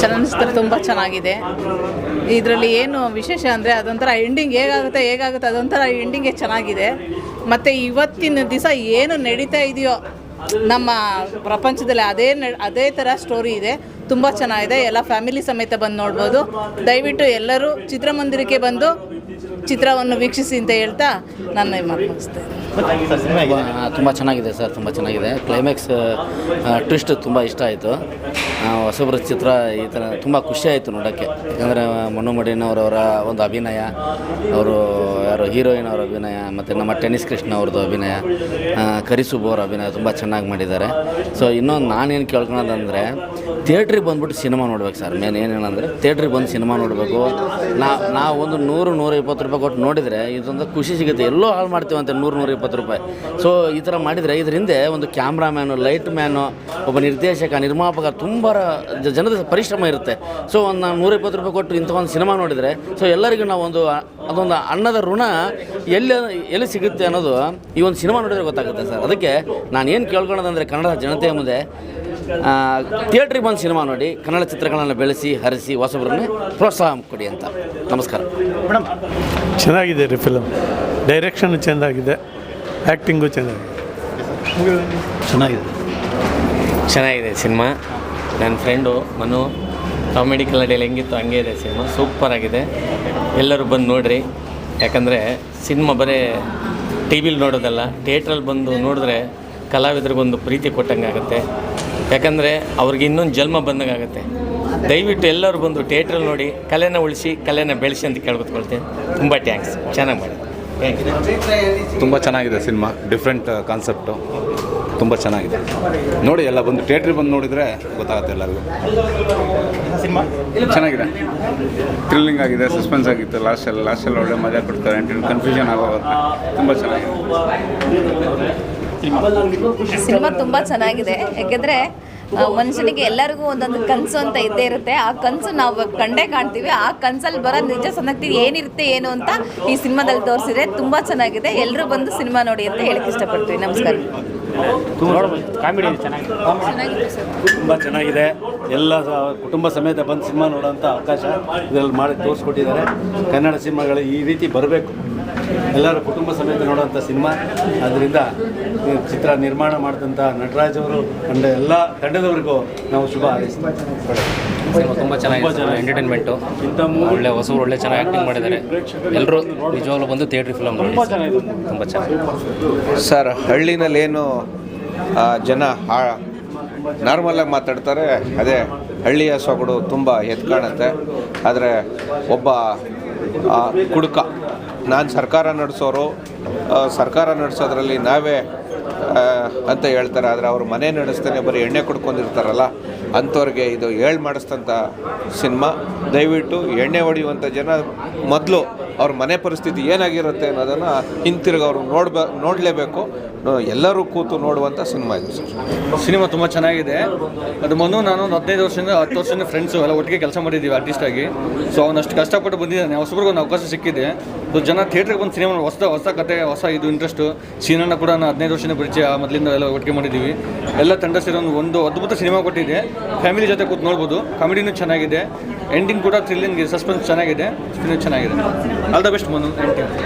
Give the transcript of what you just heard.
ಚಲನಚಿತ್ರ ತುಂಬ ಚೆನ್ನಾಗಿದೆ. ಇದರಲ್ಲಿ ಏನು ವಿಶೇಷ ಅಂದರೆ ಅದೊಂಥರ ಎಂಡಿಂಗ್ ಹೇಗಾಗುತ್ತೆ ಹೇಗಾಗುತ್ತೆ, ಅದೊಂಥರ ಎಂಡಿಂಗೇ ಚೆನ್ನಾಗಿದೆ. ಮತ್ತು ಇವತ್ತಿನ ದಿವಸ ಏನು ನಡೀತಾ ಇದೆಯೋ, ನಮ್ಮ ಪ್ರಪಂಚದಲ್ಲಿ ಅದೇ ಅದೇ ಥರ ಸ್ಟೋರಿ ಇದೆ. ತುಂಬ ಚೆನ್ನಾಗಿದೆ. ಎಲ್ಲ ಫ್ಯಾಮಿಲಿ ಸಮೇತ ಬಂದು ನೋಡ್ಬೋದು. ದಯವಿಟ್ಟು ಎಲ್ಲರೂ ಚಿತ್ರಮಂದಿರಕ್ಕೆ ಬಂದು ಚಿತ್ರವನ್ನು ವೀಕ್ಷಿಸಿ ಅಂತ ಹೇಳ್ತಾ ನನ್ನ ತುಂಬ ಚೆನ್ನಾಗಿದೆ ಸರ್, ತುಂಬ ಚೆನ್ನಾಗಿದೆ. ಕ್ಲೈಮ್ಯಾಕ್ಸ್ ಟ್ವಿಸ್ಟ್ ತುಂಬ ಇಷ್ಟ ಆಯಿತು. ಹೊಸಬ್ರ ಚಿತ್ರ ಈ ಥರ ತುಂಬ ಖುಷಿ ಆಯಿತು ನೋಡೋಕ್ಕೆ. ಯಾಕಂದರೆ ಮಣ್ಣು ಮಡಿನವರವರ ಒಂದು ಅಭಿನಯ, ಅವರು ಯಾರು? ಹೀರೋಯಿನ್ ಅವರ ಅಭಿನಯ, ಮತ್ತು ನಮ್ಮ ಟೆನಿಸ್ ಕೃಷ್ಣ ಅವ್ರದ್ದು ಅಭಿನಯ ಕರಿಸುಬು ಅವರ ಅಭಿನಯ ತುಂಬ ಚೆನ್ನಾಗಿ ಮಾಡಿದ್ದಾರೆ. ಸೊ ಇನ್ನೊಂದು ನಾನೇನು ಕೇಳ್ಕೊಳೋದಂದರೆ, ಥಿಯೇಟ್ರಿಗೆ ಬಂದುಬಿಟ್ಟು ಸಿನಿಮಾ ನೋಡ್ಬೇಕು ಸರ್. ಮೇನ್ ಏನೇನಂದರೆ ಥಿಯೇಟ್ರಿಗೆ ಬಂದು ಸಿನಿಮಾ ನೋಡಬೇಕು. ನಾ, ನಾವು ಒಂದು ನೂರು ನೂರ ಇಪ್ಪತ್ತು ರೂಪಾಯಿ ಕೊಟ್ಟು ನೋಡಿದರೆ, ಇದೊಂದು ಖುಷಿ ಸಿಗುತ್ತೆ. ಎಲ್ಲೋ ಹಾಳು ಮಾಡ್ತೀವಂತೆ ನೂರು ನೂರ ಇಪ್ಪತ್ತು ರೂಪಾಯಿ. ಸೊ ಈ ಥರ ಮಾಡಿದರೆ, ಇದ್ರ ಹಿಂದೆ ಒಂದು ಕ್ಯಾಮ್ರಾಮ್ಯಾನು ಲೈಟ್ ಮ್ಯಾನು ಒಬ್ಬ ನಿರ್ದೇಶಕ, ನಿರ್ಮಾಪಕ ತುಂಬ ಜನದ ಪರಿಶ್ರಮ ಇರುತ್ತೆ. ಸೊ ಒಂದು ನಾವು ನೂರ ರೂಪಾಯಿ ಕೊಟ್ಟು ಇಂಥ ಒಂದು ಸಿನಿಮಾ ನೋಡಿದರೆ ಸೊ ಎಲ್ಲರಿಗೂ ನಾವು ಒಂದು ಅದೊಂದು ಅನ್ನದ ಋಣ ಎಲ್ಲಿ ಎಲ್ಲಿ ಸಿಗುತ್ತೆ ಅನ್ನೋದು ಈ ಒಂದು ಸಿನಿಮಾ ನೋಡಿದ್ರೆ ಗೊತ್ತಾಗುತ್ತೆ ಸರ್. ಅದಕ್ಕೆ ನಾನು ಏನು ಕೇಳ್ಕೊಳ್ಳೋದಂದರೆ ಕನ್ನಡ ಜನತೆಯ ಮುಂದೆ ಥಿಯೇಟ್ರಿಗೆ ಬಂದು ಸಿನಿಮಾ ನೋಡಿ ಕನ್ನಡ ಚಿತ್ರಗಳನ್ನು ಬೆಳೆಸಿ ಹರಿಸಿ ಹೊಸಬ್ರನ್ನೇ ಪ್ರೋತ್ಸಾಹ ಕೊಡಿ ಅಂತ. ನಮಸ್ಕಾರ. ಮೇಡಮ್ ಚೆನ್ನಾಗಿದೆ ರೀ ಫಿಲಮ್ ಡೈರೆಕ್ಷನ್ ಚೆಂದಾಗಿದೆ ಆ್ಯಕ್ಟಿಂಗು ಚೆನ್ನಾಗಿದೆ. ಚೆನ್ನಾಗಿದೆ. ಚೆನ್ನಾಗಿದೆ ಸಿನಿಮಾ. ನನ್ನ ಫ್ರೆಂಡು ಮನು ಕಾಮಿಡಿ ಕನ್ನಡಿಯಲ್ಲಿ ಹೆಂಗಿತ್ತು ಹಂಗೆ ಇದೆ ಸಿನಿಮಾ. ಸೂಪರ್ ಆಗಿದೆ. ಎಲ್ಲರೂ ಬಂದು ನೋಡ್ರಿ. ಯಾಕಂದರೆ ಸಿನಿಮಾ ಬರೀ ಟಿ ವಿಲಿ ನೋಡೋದಲ್ಲ ಥಿಯೇಟ್ರಲ್ಲಿ ಬಂದು ನೋಡಿದ್ರೆ ಕಲಾವಿದ್ರಿಗೊಂದು ಪ್ರೀತಿ ಕೊಟ್ಟಂಗೆ ಆಗುತ್ತೆ. ಯಾಕಂದರೆ ಅವ್ರಿಗೆ ಇನ್ನೊಂದು ಜನ್ಮ ಬಂದಂಗೆ ಆಗುತ್ತೆ. ದಯವಿಟ್ಟು ಎಲ್ಲರೂ ಬಂದು ಥಿಯೇಟ್ರಲ್ಲಿ ನೋಡಿ ಕಲೆನ ಉಳಿಸಿ ಕಲೆನ ಬೆಳೆಸಿ ಅಂತ ಕೇಳ್ಕೊತ್ಕೊಳ್ತೀನಿ ತುಂಬ ಟ್ಯಾಂಕ್ಸ್ ಚೆನ್ನಾಗಿ ಮಾಡಿ. ಥ್ಯಾಂಕ್ ಯು ತುಂಬ ಚೆನ್ನಾಗಿದೆ ಸಿನಿಮಾ. ಡಿಫ್ರೆಂಟ್ ಕಾನ್ಸೆಪ್ಟು ತುಂಬ ಚೆನ್ನಾಗಿದೆ. ನೋಡಿ ಎಲ್ಲ ಬಂದು ಥಿಯೇಟ್ರಿಗೆ ಬಂದು ನೋಡಿದರೆ ಗೊತ್ತಾಗುತ್ತೆ ಎಲ್ಲರಿಗೂ. ಸಿನಿಮಾ? ಚೆನ್ನಾಗಿದೆ. ಥ್ರಿಲ್ಲಿಂಗ್ ಆಗಿದೆ ಸಸ್ಪೆನ್ಸ್ ಆಗಿತ್ತು ಲಾಸ್ಟಲ್ಲಿ ಲಾಸ್ಟಲ್ಲಿ ಒಳ್ಳೆ ಮಜಾ ಕೊಡ್ತಾರೆ ಕನ್ಫ್ಯೂಷನ್ ಆಗೋಗುತ್ತೆ. ತುಂಬ ಚೆನ್ನಾಗಿದೆ. ಸಿನಿಮಾ? ತುಂಬ ಚೆನ್ನಾಗಿದೆ. ಯಾಕೆಂದರೆ ಮನುಷ್ಯನಿಗೆ ಎಲ್ಲರಿಗೂ ಒಂದೊಂದು ಕನಸು ಅಂತ ಇದ್ದೇ ಇರುತ್ತೆ. ಆ ಕನಸು ನಾವು ಕಂಡೇ ಕಾಣ್ತೀವಿ. ಆ ಕನಸಲ್ಲಿ ಬರೋ ನಿಜ ಸಂಗತಿ ಏನಿರುತ್ತೆ ಏನು ಅಂತ ಈ ಸಿನಿಮಾದಲ್ಲಿ ತೋರಿಸಿದ್ರೆ ತುಂಬ ಚೆನ್ನಾಗಿದೆ. ಎಲ್ಲರೂ ಬಂದು ಸಿನಿಮಾ ನೋಡಿ ಅಂತ ಹೇಳಕ್ಕೆ ಇಷ್ಟಪಡ್ತೀವಿ. ನಮಸ್ಕಾರ. ತುಂಬ ಚೆನ್ನಾಗಿದೆ. ಎಲ್ಲ ಕುಟುಂಬ ಸಮೇತ ಬಂದು ಸಿನಿಮಾ ನೋಡೋಂಥ ಅವಕಾಶ ಇದರಲ್ಲಿ ಮಾಡಿ ತೋರಿಸ್ಕೊಟ್ಟಿದ್ದಾರೆ. ಕನ್ನಡ ಸಿನಿಮಾಗಳು ಈ ರೀತಿ ಬರಬೇಕು. ಎಲ್ಲರೂ ಕುಟುಂಬ ಸಮೇತ ನೋಡುವಂಥ ಸಿನಿಮಾ. ಅದರಿಂದ ಈ ಚಿತ್ರ ನಿರ್ಮಾಣ ಮಾಡಿದಂಥ ನಟರಾಜ್ ಅವರು ತಂಡ ಎಲ್ಲ ತಂಡದವರಿಗೂ ನಾವು ಶುಭ ಹಾರೈಸ್ತೀವಿ. ತುಂಬ ಚೆನ್ನಾಗಿ ಎಂಟರ್ಟೈನ್ಮೆಂಟು ಒಳ್ಳೆ ಹೊಸ ಒಳ್ಳೆ ಚೆನ್ನಾಗಿ ಆ್ಯಕ್ಟಿಂಗ್ ಮಾಡಿದ್ದಾರೆ. ಎಲ್ಲರೂ ನಿಜವಾಗ್ಲೂ ಬಂದು ಥಿಯೇಟ್ರ್ ಫಿಲಮ್ ತುಂಬ ಚೆನ್ನಾಗಿದೆ. ತುಂಬ ಚೆನ್ನಾಗಿ ಸರ್ ಹಳ್ಳಿನಲ್ಲೇನು ಆ, ಜನ ನಾರ್ಮಲಾಗಿ ಮಾತಾಡ್ತಾರೆ. ಅದೇ ಹಳ್ಳಿಯ ಸೊಗಡು ತುಂಬ ಎದ್ದು ಕಾಣುತ್ತೆ ಆದರೆ ಒಬ್ಬ ಆ, ಕುಡುಕ ನಾನು ಸರ್ಕಾರ ನಡೆಸೋರು ಸರ್ಕಾರ ನಡೆಸೋದ್ರಲ್ಲಿ ನಾವೇ ಅಂತ ಹೇಳ್ತಾರೆ. ಆದರೆ ಅವರು ಮನೆ ನಡೆಸ್ತಾನೆ ಬರೀ ಎಣ್ಣೆ ಕುಡ್ಕೊಂಡಿರ್ತಾರಲ್ಲ ಅಂಥವ್ರಿಗೆ ಇದು ಹೇಳಿ ಮಾಡಿಸ್ತಂಥ ಸಿನಿಮಾ. ದಯವಿಟ್ಟು ಎಣ್ಣೆ ಹೊಡೆಯುವಂಥ ಜನ ಮೊದಲು ಅವ್ರ ಮನೆ ಪರಿಸ್ಥಿತಿ ಏನಾಗಿರುತ್ತೆ ಅನ್ನೋದನ್ನು ಹಿಂತಿರುಗಿ ಅವರು ನೋಡ್ಬ, ನೋಡಲೇಬೇಕು. ಎಲ್ಲರೂ ಕೂತು ನೋಡುವಂಥ ಸಿನಿಮಾ ಇದು ಸಿನಿಮಾ ತುಂಬ ಚೆನ್ನಾಗಿದೆ. ಅದು ಮೊನ್ನೆ ನಾನು ಒಂದು ಹದಿನೈದು ವರ್ಷದಿಂದ ಹತ್ತು ವರ್ಷದಿಂದ ಫ್ರೆಂಡ್ಸು ಎಲ್ಲ ಒಟ್ಟಿಗೆ ಕೆಲಸ ಮಾಡಿದ್ದೀವಿ ಆರ್ಟಿಸ್ಟಾಗಿ ಸೊ ಅವನಷ್ಟು ಕಷ್ಟಪಟ್ಟು ಬಂದಿದ್ದಾನೆ. ಹೊಸಬ್ರಿಗೆ ಒಂದು ಅವಕಾಶ ಸಿಕ್ಕಿದೆ. ಸೊ ಜನ ಥಿಯೇಟ್ರಿಗೆ ಬಂದು ಸಿನಿಮಾ ಹೊಸ ಹೊಸ ಕತೆ, ಹೊಸ ಇದು ಇಂಟ್ರೆಸ್ಟು ಸೀನನ್ನ ಕೂಡ ನಾನು ಹದಿನೈದು ವರ್ಷದಿಂದ ಪರಿಚಯ, ಮೊದಲಿಂದ ಎಲ್ಲ ಒಟ್ಟಿಗೆ ಮಾಡಿದ್ದೀವಿ. ಎಲ್ಲ ತಂಡ ಸೇರಿ ಒಂದು ಒಂದು ಅದ್ಭುತ ಸಿನಿಮಾ ಕೊಟ್ಟಿದೆ. ಫ್ಯಾಮಿಲಿ ಜೊತೆ ಕೂತು ನೋಡ್ಬೋದು. ಕಾಮಿಡಿನೂ ಚೆನ್ನಾಗಿದೆ. ಎಂಡಿಂಗ್ ಕೂಡ ಥ್ರಿಲ್ಲಿಂಗ್ ಸಸ್ಪೆನ್ಸ್ ಚೆನ್ನಾಗಿದೆ. ಚೆನ್ನಾಗಿದೆ. All the best Manu. You